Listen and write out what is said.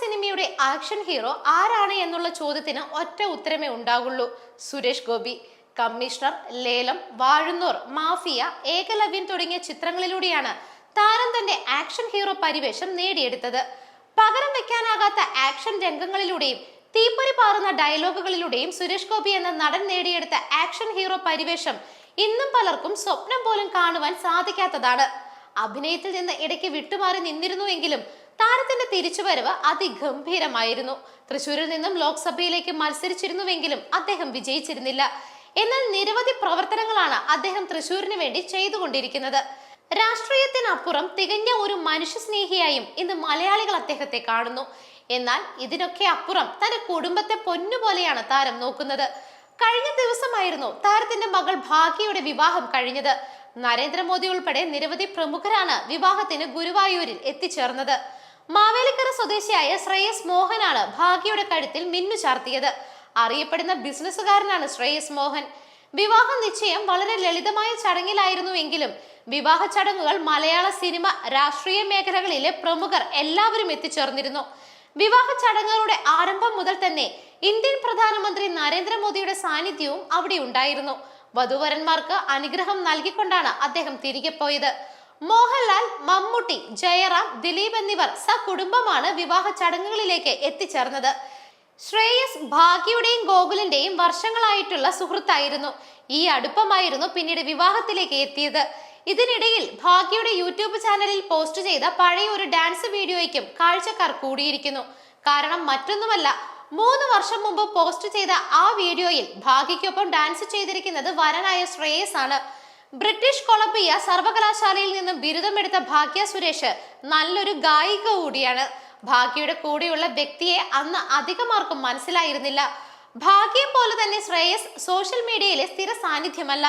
സിനിമയുടെ action hero ആരാണ് എന്നുള്ള ചോദ്യത്തിന് ഒറ്റ ഉത്തരമേ ഉണ്ടാകുള്ളൂ സുരേഷ് ഗോപി കമ്മീഷണർ ലേലം വാഴുന്നൂർ മാഫിയ ഏകലവ്യൻ തുടങ്ങിയ ചിത്രങ്ങളിലൂടെയാണ് താരം തന്റെ ആക്ഷൻ ഹീറോ പരിവേഷം നേടിയെടുത്തത്. പകരം വെക്കാനാകാത്ത ആക്ഷൻ രംഗങ്ങളിലൂടെയും തീപ്പൊരി പാറുന്ന ഡയലോഗുകളിലൂടെയും സുരേഷ് ഗോപി എന്ന നടൻ നേടിയെടുത്ത ആക്ഷൻ ഹീറോ പരിവേഷം ഇന്നും പലർക്കും സ്വപ്നം പോലും കാണുവാൻ സാധിക്കാത്തതാണ്. അഭിനയത്തിൽ നിന്ന് ഇടയ്ക്ക് വിട്ടുമാറി നിന്നിരുന്നുവെങ്കിലും താരത്തിന്റെ തിരിച്ചുവരവ് അതിഗംഭീരമായിരുന്നു. തൃശൂരിൽ നിന്നും ലോക്സഭയിലേക്ക് മത്സരിച്ചിരുന്നുവെങ്കിലും അദ്ദേഹം വിജയിച്ചിരുന്നില്ല. എന്നാൽ നിരവധി പ്രവർത്തനങ്ങളാണ് അദ്ദേഹം തൃശൂരിന് വേണ്ടി ചെയ്തുകൊണ്ടിരിക്കുന്നത്. രാഷ്ട്രീയത്തിനപ്പുറം തികഞ്ഞ ഒരു മനുഷ്യസ്നേഹിയായും ഇന്ന് മലയാളികൾ അദ്ദേഹത്തെ കാണുന്നു. എന്നാൽ ഇതിനൊക്കെ അപ്പുറം തന്റെ കുടുംബത്തെ പൊന്നുപോലെയാണ് താരം നോക്കുന്നത്. കഴിഞ്ഞ ദിവസമായിരുന്നു താരത്തിന്റെ മകൾ ഭാഗ്യയുടെ വിവാഹം കഴിഞ്ഞത്. നരേന്ദ്രമോദി ഉൾപ്പെടെ നിരവധി പ്രമുഖരാണ് വിവാഹത്തിന് ഗുരുവായൂരിൽ എത്തിച്ചേർന്നത്. മാവേലിക്കര സ്വദേശിയായ ശ്രേയസ് മോഹനാണ് ഭാഗ്യയുടെ കഴുത്തിൽ മിന്നു ചാർത്തിയത്. അറിയപ്പെടുന്ന ബിസിനസ്സുകാരനാണ് ശ്രേയസ് മോഹൻ. വിവാഹ നിശ്ചയം വളരെ ലളിതമായ ചടങ്ങിലായിരുന്നുവെങ്കിലും വിവാഹ ചടങ്ങുകൾ മലയാള സിനിമ രാഷ്ട്രീയ മേഖലകളിലെ പ്രമുഖർ എല്ലാവരും എത്തിച്ചേർന്നിരുന്നു. വിവാഹ ചടങ്ങുകളുടെ ആരംഭം മുതൽ തന്നെ ഇന്ത്യൻ പ്രധാനമന്ത്രി നരേന്ദ്രമോദിയുടെ സാന്നിധ്യവും അവിടെ ഉണ്ടായിരുന്നു. വധുവരന്മാർക്ക് അനുഗ്രഹം നൽകിക്കൊണ്ടാണ് അദ്ദേഹം തിരികെ പോയത്. മോഹൻലാൽ മമ്മൂട്ടി ജയറാം ദിലീപ് എന്നിവർ സകുടുംബമാണ് വിവാഹ ചടങ്ങുകളിലേക്ക് എത്തിച്ചേർന്നത്. ശ്രേയസ് ഭാഗ്യയുടെയും ഗോകുലിന്റെയും വർഷങ്ങളായിട്ടുള്ള സുഹൃത്തായിരുന്നു. ഈ അടുപ്പമായിരുന്നു പിന്നീട് വിവാഹത്തിലേക്ക് എത്തിയത്. ഇതിനിടയിൽ ഭാഗ്യയുടെ യൂട്യൂബ് ചാനലിൽ പോസ്റ്റ് ചെയ്ത പഴയ ഒരു ഡാൻസ് വീഡിയോയ്ക്കും കാഴ്ചക്കാർ കൂടിയിരിക്കുന്നു. കാരണം മറ്റൊന്നുമല്ല മൂന്ന് വർഷം മുമ്പ് പോസ്റ്റ് ചെയ്ത ആ വീഡിയോയിൽ ഭാഗ്യയ്ക്കൊപ്പം ഡാൻസ് ചെയ്തിരിക്കുന്നത് വരനായ ശ്രേയസ് ആണ്. ബ്രിട്ടീഷ് കൊളംബിയ സർവകലാശാലയിൽ നിന്നും ബിരുദമെടുത്ത ഭാഗ്യ സുരേഷ് നല്ലൊരു ഗായിക കൂടിയാണ്. ഭാഗ്യയുടെ കൂടെയുള്ള വ്യക്തിയെ അന്ന് അധികമാർക്കും മനസ്സിലായിരുന്നില്ല. ഭാഗ്യം പോലെ തന്നെ ശ്രേയസ് സോഷ്യൽ മീഡിയയിലെ സ്ഥിര സാന്നിധ്യമല്ല.